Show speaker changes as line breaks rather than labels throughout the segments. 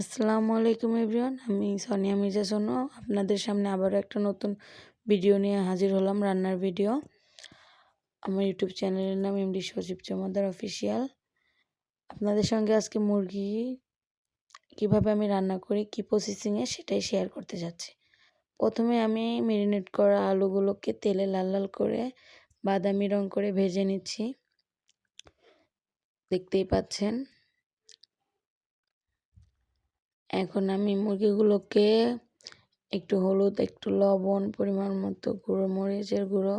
আসসালামু আলাইকুম এভরিওয়ান, আমি সোনিয়া মির্জা সোনু। আপনাদের সামনে আবারও একটা নতুন ভিডিও নিয়ে হাজির হলাম, রান্নার ভিডিও। আমার ইউটিউব চ্যানেলের নাম এমডি সজীব চমদার অফিসিয়াল। আপনাদের সঙ্গে আজকে মুরগি কীভাবে আমি রান্না করি, কী প্রসেসিংয়ে সেটাই শেয়ার করতে যাচ্ছি। প্রথমে আমি মেরিনেট করা আলুগুলোকে তেলে লাল লাল করে বাদামি রং করে ভেজে নিচ্ছি। দেখতেই পাচ্ছেন। এখন আমি মুরগিগুলোকে একটু হলুদ, একটু লবণ পরিমাণ মতো গুঁড়ো, মরিচের গুঁড়ো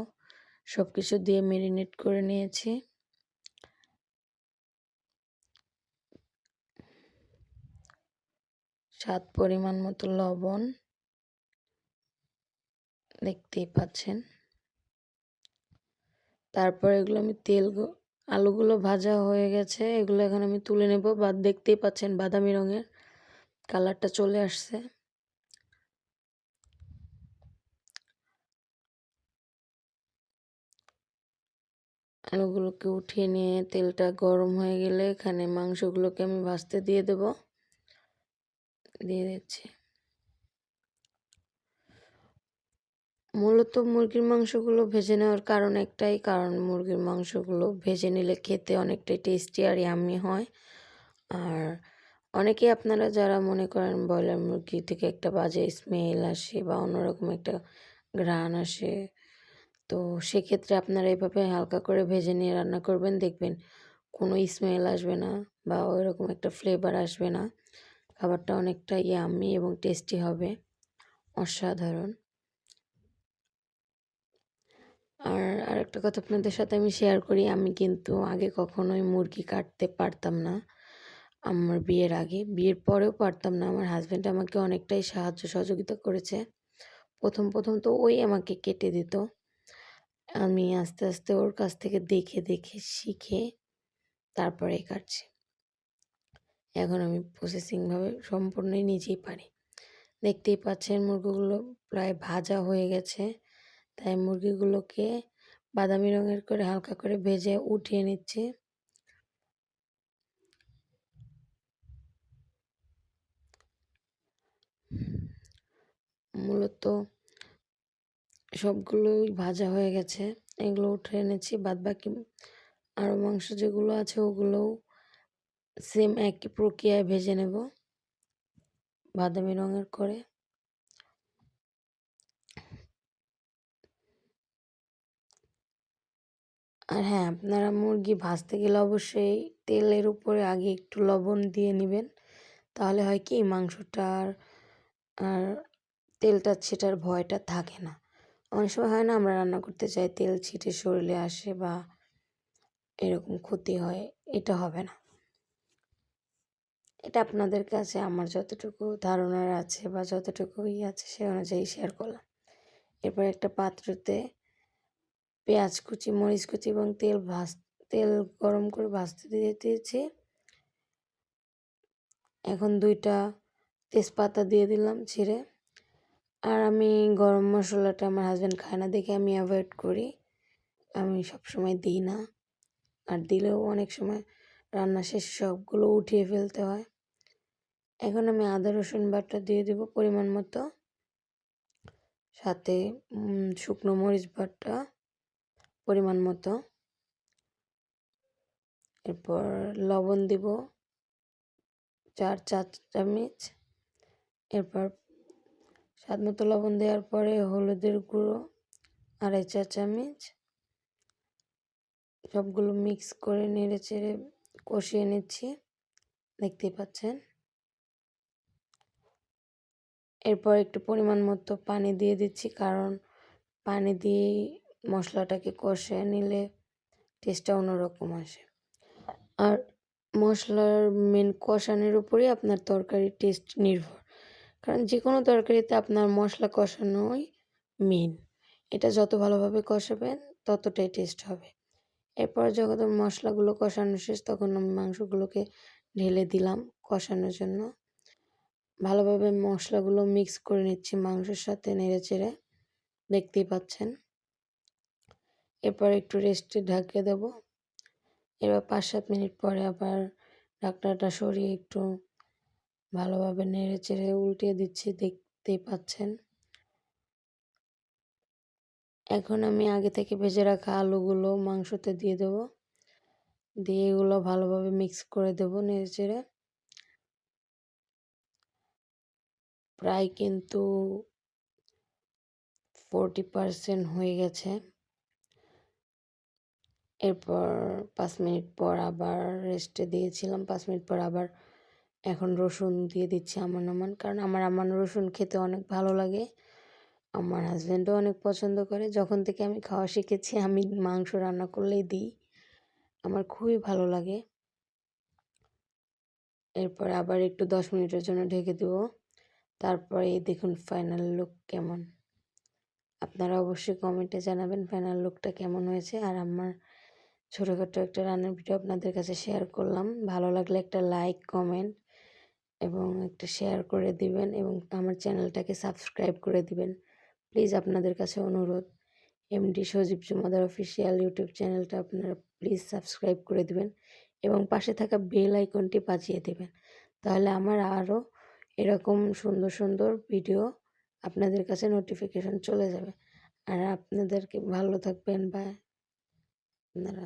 সব কিছু দিয়ে মেরিনেট করে নিয়েছি। স্বাদ পরিমাণ মতো লবণ দেখতেই পাচ্ছেন। তারপর এগুলো আমি তেল আলুগুলো ভাজা হয়ে গেছে, এগুলো এখন আমি তুলে নেব, বা দেখতেই পাচ্ছেন বাদামি রঙের। কালারটা চলে আসছে। আলুগুলোকে উঠিয়ে নিয়ে তেলটা গরম হয়ে গেলে এখানে মাংসগুলোকে আমি ভাজতে দিয়ে দেব। দিয়ে দিচ্ছি। মূলত মুরগির মাংসগুলো ভেজে নেওয়ার কারণ একটাই, কারণ মুরগির মাংসগুলো ভেজে নিলে খেতে অনেকটাই টেস্টি আর ইয়ামি হয়। আর অনেকেই আপনারা যারা মনে করেন ব্রয়লার মুরগি থেকে একটা বাজে স্মেল আসে বা অন্যরকম একটা ঘ্রাণ আসে, তো সেক্ষেত্রে আপনারা এভাবে হালকা করে ভেজে নিয়ে রান্না করবেন। দেখবেন কোনো স্মেল আসবে না বা ওই রকম একটা ফ্লেভার আসবে না। খাবারটা অনেকটা ইয়ামি এবং টেস্টি হবে। অসাধারণ। আর আরেকটা কথা আপনাদের সাথে আমি শেয়ার করি, আমি কিন্তু আগে কখনোই মুরগি কাটতে পারতাম না। আমার বিয়ের আগে। বিয়ের পরেও পারতাম না। আমার হাজব্যান্ড আমাকে অনেকটাই সাহায্য সহযোগিতা করেছে। প্রথম প্রথম তো ওই আমাকে কেটে দিত। আমি আস্তে আস্তে ওর কাছ থেকে দেখে দেখে, শিখে তারপরে কাটছি। এখন আমি প্রসেসিংভাবে সম্পূর্ণই নিজেই পারি। দেখতেই পাচ্ছেন মুরগিগুলো প্রায় ভাজা হয়ে গেছে। তাই মুরগিগুলোকে বাদামি রঙের করে হালকা করে ভেজে উঠিয়ে নিচ্ছি। মূলত সবগুলোই ভাজা হয়ে গেছে। এগুলো উঠে এনেছি বাদ বাকি আরও মাংস যেগুলো আছে ওগুলোও সেম একই প্রক্রিয়ায় ভেজে নেব। বাদামি রঙের করে। আর হ্যাঁ আপনারা মুরগি ভাজতে গেলে অবশ্যই তেলের উপরে আগে একটু লবণ দিয়ে নেবেন। তাহলে হয় কি মাংসটার আর তেলটা ছেটার ভয়টা থাকে না। অনেক সময় হয় না, আমরা রান্না করতে চাই তেল ছিটে শরীরে আসে বা এরকম ক্ষতি হয়, এটা হবে না। এটা আপনাদের কাছে আমার যতটুকু ধারণার আছে বা যতটুকু ই আছে সে অনুযায়ী শেয়ার করলাম। এরপর একটা পাত্রতে পেঁয়াজ কুচি, মরিচ কুচি এবং তেল ভাজ, তেল গরম করে ভাজতে দিয়ে দিয়েছি। এখন দুইটা তেজপাতা দিয়ে দিলাম ছিঁড়ে। আর আমি গরম মশলাটা আমার হাজব্যান্ড খায় না, দেখে আমি অ্যাভয়েড করি। আমি সবসময় দিই না। আর দিলেও অনেক সময় রান্না শেষে সবগুলো উঠিয়ে ফেলতে হয়। এখন আমি আদা, রসুন বাটা দিয়ে দেবো পরিমাণ মতো। সাথে শুকনো মরিচ বাটা পরিমাণ মতো। এরপর লবণ দিব চার চা চামচ এরপর স্বাদ মতো লবণ দেওয়ার পরে হলুদের গুঁড়ো, আড়াই চা চামচ। সবগুলো মিক্স করে নেড়ে চেড়ে কষিয়ে নিচ্ছি। দেখতেই পাচ্ছেন? এরপর একটু পরিমাণ মতো পানি দিয়ে দিচ্ছি, কারণ পানি দিয়ে মশলাটাকে কষে নিলে টেস্টটা অন্যরকম আসে। আর মশলার মেন কষানোর উপরেই আপনার তরকারির টেস্ট নির্ভর। কারণ যে কোনো তরকারিতে আপনার মশলা কষানোই মেন এটা যত ভালোভাবে কষাবেন, ততটাই টেস্ট হবে। এরপর যখন মশলাগুলো কষানো শেষ, তখন আমি মাংসগুলোকে ঢেলে দিলাম কষানোর জন্য। ভালোভাবে মশলাগুলো মিক্স করে নিচ্ছি মাংসের সাথে নেড়ে চেড়ে। দেখতেই পাচ্ছেন। এরপর একটু রেস্টে ঢাকিয়ে দেব। এবার পাঁচ সাত মিনিট পরে আবার ঢাকনাটা সরিয়ে একটু ভালোভাবে নেড়ে চেড়ে উল্টিয়ে দিচ্ছি দেখতেই পাচ্ছেন? এখন আমি আগে থেকে ভেজে রাখা আলুগুলো মাংসতে দিয়ে দেব। দিয়ে এগুলো ভালোভাবে মিক্স করে দেব নেড়ে চেড়ে। প্রায় কিন্তু ফোরটি পারসেন্ট হয়ে গেছে। এরপর পাঁচ মিনিট পর আবার রেস্টে দিয়েছিলাম, পাঁচ মিনিট পর আবার এখন রসুন দিয়ে দিচ্ছি আমান আমান, কারণ আমার আমান রসুন খেতে অনেক ভালো লাগে। আমার হাজব্যান্ডও অনেক পছন্দ করে। যখন থেকে আমি খাওয়া শিখেছি, আমি মাংস রান্না করলেই দিই। আমার খুবই ভালো লাগে। এরপর আবার একটু দশ মিনিটের জন্য ঢেকে দেব। তারপরে দেখুন ফাইনাল লুক কেমন। আপনারা অবশ্যই কমেন্টে জানাবেন ফাইনাল লুকটা কেমন হয়েছে। আর আমার ছোটোখাটো একটা রান্নার ভিডিও আপনাদের কাছে শেয়ার করলাম। ভালো লাগলে একটা লাইক কমেন্ট এবং একটা শেয়ার করে দিবেন এবং আমার চ্যানেলটাকে সাবস্ক্রাইব করে দিবেন। প্লিজ আপনাদের কাছে অনুরোধ MD Sajib Jumadar official YouTube চ্যানেলটা আপনারা প্লিজ সাবস্ক্রাইব করে দিবেন এবং পাশে থাকা বেল আইকনটি বাজিয়ে দেবেন। তাহলে আমার আরও এরকম সুন্দর সুন্দর ভিডিও আপনাদের কাছে নোটিফিকেশন চলে যাবে। আর আপনাদেরকে ভালো থাকবেন বা আপনারা